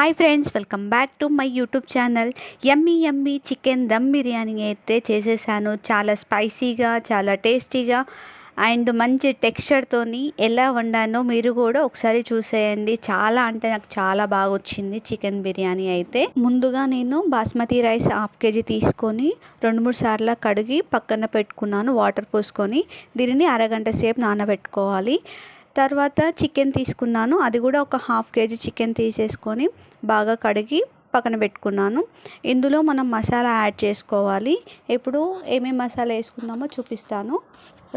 Hi friends welcome back to my YouTube channel yummy yummy chicken dum biryani అయితే చేసేసాను. చాలా స్పైసీగా చాలా టేస్టీగా అండ్ మంచి టెక్స్చర్తోని ఎలా వండానో మీరు కూడా ఒకసారి చూసేయండి. చాలా అంటే నాకు చాలా బాగా వచ్చింది చికెన్ బిర్యానీ అయితే. ముందుగా నేను బాస్మతి రైస్ హాఫ్ కేజీ తీసుకొని రెండు మూడు సార్లు కడిగి పక్కన పెట్టుకున్నాను వాటర్ పోసుకొని. దీనిని అరగంట సేపు నానబెట్టుకోవాలి. తర్వాత చికెన్ తీసుకున్నాను. అది కూడా ఒక హాఫ్ కేజీ చికెన్ తీసేసుకొని బాగా కడిగి పక్కన పెట్టుకున్నాను. ఇందులో మనం మసాలా యాడ్ చేసుకోవాలి. ఇప్పుడు ఏమేమి మసాలా వేసుకుందామో చూపిస్తాను.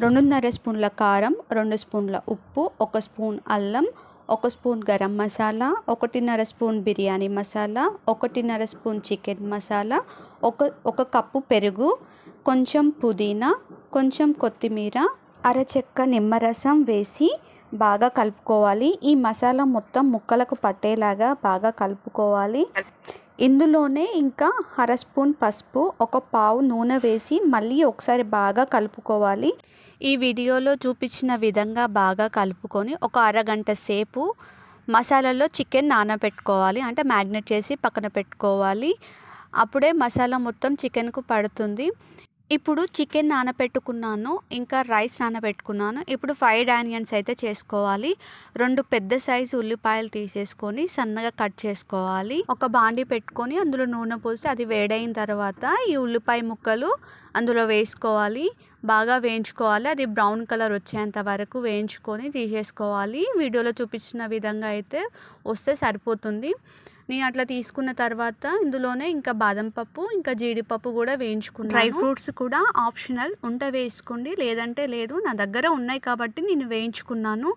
రెండున్నర స్పూన్ల కారం రెండు స్పూన్ల ఉప్పు ఒక స్పూన్ అల్లం ఒక స్పూన్ గరం మసాలా ఒకటిన్నర స్పూన్ బిర్యానీ మసాలా ఒకటిన్నర స్పూన్ చికెన్ మసాలా ఒక ఒక కప్పు పెరుగు కొంచెం పుదీనా కొంచెం కొత్తిమీర అరచెక్క నిమ్మరసం వేసి బాగా కలుపుకోవాలి. ఈ మసాలా మొత్తం ముక్కలకు పట్టేలాగా బాగా కలుపుకోవాలి. ఇందులోనే ఇంకా అర స్పూన్ పసుపు ఒక పావు నూనె వేసి మళ్ళీ ఒకసారి బాగా కలుపుకోవాలి. ఈ వీడియోలో చూపించిన విధంగా బాగా కలుపుకొని ఒక అరగంట సేపు మసాలాలో చికెన్ నానబెట్టుకోవాలి. అంటే మ్యాగ్నెట్ చేసి పక్కన పెట్టుకోవాలి. అప్పుడే మసాలా మొత్తం చికెన్కు పడుతుంది. ఇప్పుడు చికెన్ నానబెట్టుకున్నాను ఇంకా రైస్ నానబెట్టుకున్నాను ఇప్పుడు ఫ్రైడ్ ఆనియన్స్ అయితే చేసుకోవాలి. రెండు పెద్ద సైజు ఉల్లిపాయలు తీసేసుకొని సన్నగా కట్ చేసుకోవాలి. ఒక బాండి పెట్టుకొని అందులో నూనె పోసి అది వేడైన తర్వాత ఈ ఉల్లిపాయ ముక్కలు అందులో వేసుకోవాలి. బాగా వేయించుకోవాలి. అది బ్రౌన్ కలర్ వచ్చేంత వరకు వేయించుకొని తీసేసుకోవాలి. వీడియోలో చూపించిన విధంగా అయితే వస్తే సరిపోతుంది. నేను అట్లా తీసుకున్న తర్వాత ఇందులోనే ఇంకా బాదం పప్పు ఇంకా జీడిపప్పు కూడా వేయించుకున్నాను. డ్రై ఫ్రూట్స్ కూడా ఆప్షనల్ ఉంటే వేసుకోండి లేదంటే లేదు. నా దగ్గర ఉన్నాయి కాబట్టి నేను వేయించుకున్నాను.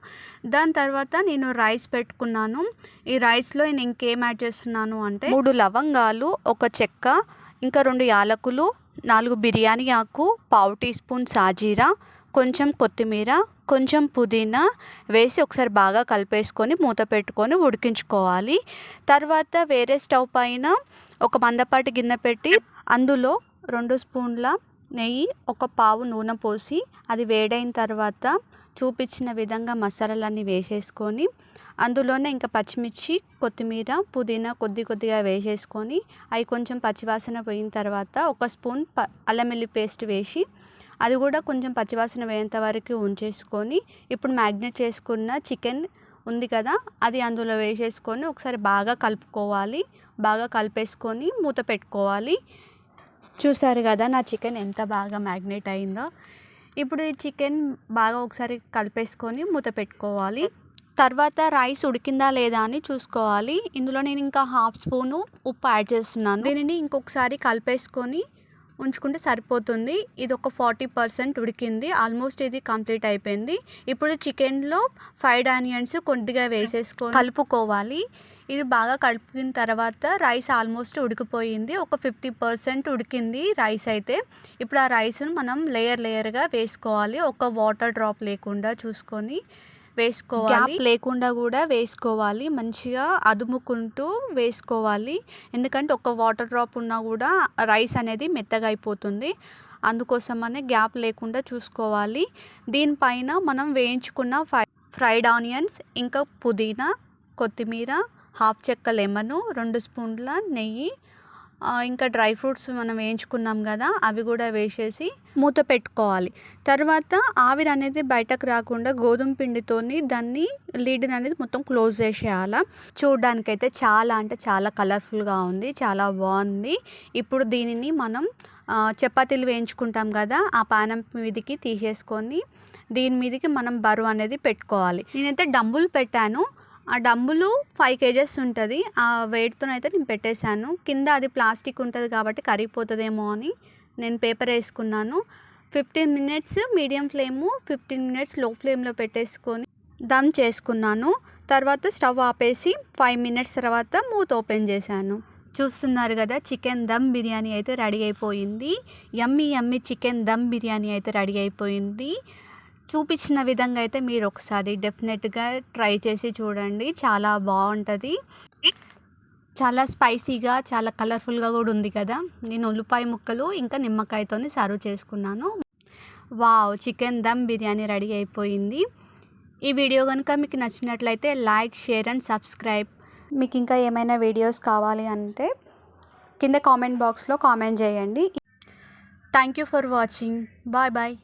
దాని తర్వాత నేను రైస్ పెట్టుకున్నాను. ఈ రైస్లో నేను ఇంకేం యాడ్ చేస్తున్నాను అంటే మూడు లవంగాలు ఒక చెక్క ఇంకా రెండు యాలకులు నాలుగు బిర్యానీ ఆకు పావు టీ స్పూన్ సాజీరా కొంచెం కొత్తిమీర కొంచెం పుదీనా వేసి ఒకసారి బాగా కలిపేసుకొని మూత పెట్టుకొని ఉడికించుకోవాలి. తర్వాత వేరే స్టవ్ పైన ఒక మందపాటి గిన్నె పెట్టి అందులో రెండు స్పూన్ల నెయ్యి ఒక పావు నూనె పోసి అది వేడైన తర్వాత చూపించిన విధంగా మసాలాలన్నీ వేసేసుకొని అందులోనే ఇంకా పచ్చిమిర్చి కొత్తిమీర పుదీనా కొద్ది కొద్దిగా వేసేసుకొని అవి కొంచెం పచ్చివాసన పోయిన తర్వాత ఒక స్పూన్ ప అల్లం వెల్లి పేస్ట్ వేసి అది కూడా కొంచెం పచ్చివాసన వేయేంత వరకు ఉంచేసుకొని ఇప్పుడు మ్యాగ్నేట్ చేసుకున్న చికెన్ ఉంది కదా అది అందులో వేసేసుకొని ఒకసారి బాగా కలుపుకోవాలి. బాగా కలిపేసుకొని మూత పెట్టుకోవాలి. చూసారు కదా నా చికెన్ ఎంత బాగా మ్యాగ్నేట్ అయిందో. ఇప్పుడు ఈ చికెన్ బాగా ఒకసారి కలిపేసుకొని మూత పెట్టుకోవాలి. తర్వాత రైస్ ఉడికిందా లేదా అని చూసుకోవాలి. ఇందులో నేను ఇంకా హాఫ్ స్పూను ఉప్పు యాడ్ చేస్తున్నాను. దీనిని ఇంకొకసారి కలిపేసుకొని ఉంచుకుంటే సరిపోతుంది. ఇది ఒక ఫార్టీ పర్సెంట్ ఉడికింది. ఆల్మోస్ట్ ఇది కంప్లీట్ అయిపోయింది. ఇప్పుడు చికెన్లో ఫ్రైడ్ ఆనియన్స్ కొద్దిగా వేసేసుకొని కలుపుకోవాలి. ఇది బాగా కలుపుకున్న తర్వాత రైస్ ఆల్మోస్ట్ ఉడికిపోయింది. ఒక ఫిఫ్టీ పర్సెంట్ ఉడికింది రైస్ అయితే. ఇప్పుడు ఆ రైస్ను మనం లేయర్ లేయర్గా వేసుకోవాలి. ఒక వాటర్ డ్రాప్ లేకుండా చూసుకొని. వేసుకోవాలి. గ్యాప్ లేకుండా కూడా వేసుకోవాలి. మంచిగా అదుముకుంటూ వేసుకోవాలి. ఎందుకంటే ఒక వాటర్ డ్రాప్ ఉన్నా కూడా రైస్ అనేది మెత్తగా అయిపోతుంది. అందుకోసమనే గ్యాప్ లేకుండా చూసుకోవాలి. దీనిపైన మనం వేయించుకున్న ఫ్రై ఫ్రైడ్ ఆనియన్స్ ఇంకా పుదీనా కొత్తిమీర హాఫ్ చెక్క లెమను రెండు స్పూన్ల నెయ్యి ఇంకా డ్రై ఫ్రూట్స్ మనం వేయించుకున్నాం కదా అవి కూడా వేసేసి మూత పెట్టుకోవాలి. తర్వాత ఆవిరి అనేది బయటకు రాకుండా గోధుమ పిండితోని దాన్ని లీడ్ అనేది మొత్తం క్లోజ్ చేసేయాలా. చూడడానికైతే చాలా అంటే చాలా కలర్ఫుల్గా ఉంది చాలా బాగుంది. ఇప్పుడు దీనిని మనం చపాతీలు వేయించుకుంటాం కదా ఆ పానం మీదకి తీసేసుకొని దీని మీదకి మనం బరువు అనేది పెట్టుకోవాలి. నేనైతే డంబులు పెట్టాను ఆ డమ్ములు ఫైవ్ కేజెస్ ఉంటుంది. ఆ వెయిట్తో అయితే నేను పెట్టేశాను. కింద అది ప్లాస్టిక్ ఉంటుంది కాబట్టి కరిగిపోతుందేమో అని నేను పేపర్ వేసుకున్నాను. Fifteen minutes medium flame fifteen మినిట్స్లో ఫ్లేమ్లో పెట్టేసుకొని దమ్ చేసుకున్నాను. తర్వాత స్టవ్ ఆపేసి ఫైవ్ మినిట్స్ తర్వాత మూత ఓపెన్ చేశాను. చూస్తున్నారు కదా చికెన్ దమ్ బిర్యానీ అయితే రెడీ అయిపోయింది. Yummy yummy chicken dum biryani అయితే రెడీ అయిపోయింది. చూపించిన విధంగా అయితే మీరు ఒకసారి డెఫినెట్గా ట్రై చేసి చూడండి. చాలా బాగుంటుంది. చాలా స్పైసీగా చాలా కలర్ఫుల్గా కూడా ఉంది కదా. నేను ఉల్లిపాయ ముక్కలు ఇంకా నిమ్మకాయతో సర్వ్ చేసుకున్నాను. Wow! Chicken dum biryani ready అయిపోయింది. ఈ వీడియో కనుక మీకు నచ్చినట్లయితే లైక్ షేర్ అండ్ సబ్స్క్రైబ్. మీకు ఇంకా ఏమైనా వీడియోస్ కావాలి అంటే కింద కామెంట్ బాక్స్లో కామెంట్ చేయండి. Thank you for watching. Bye bye.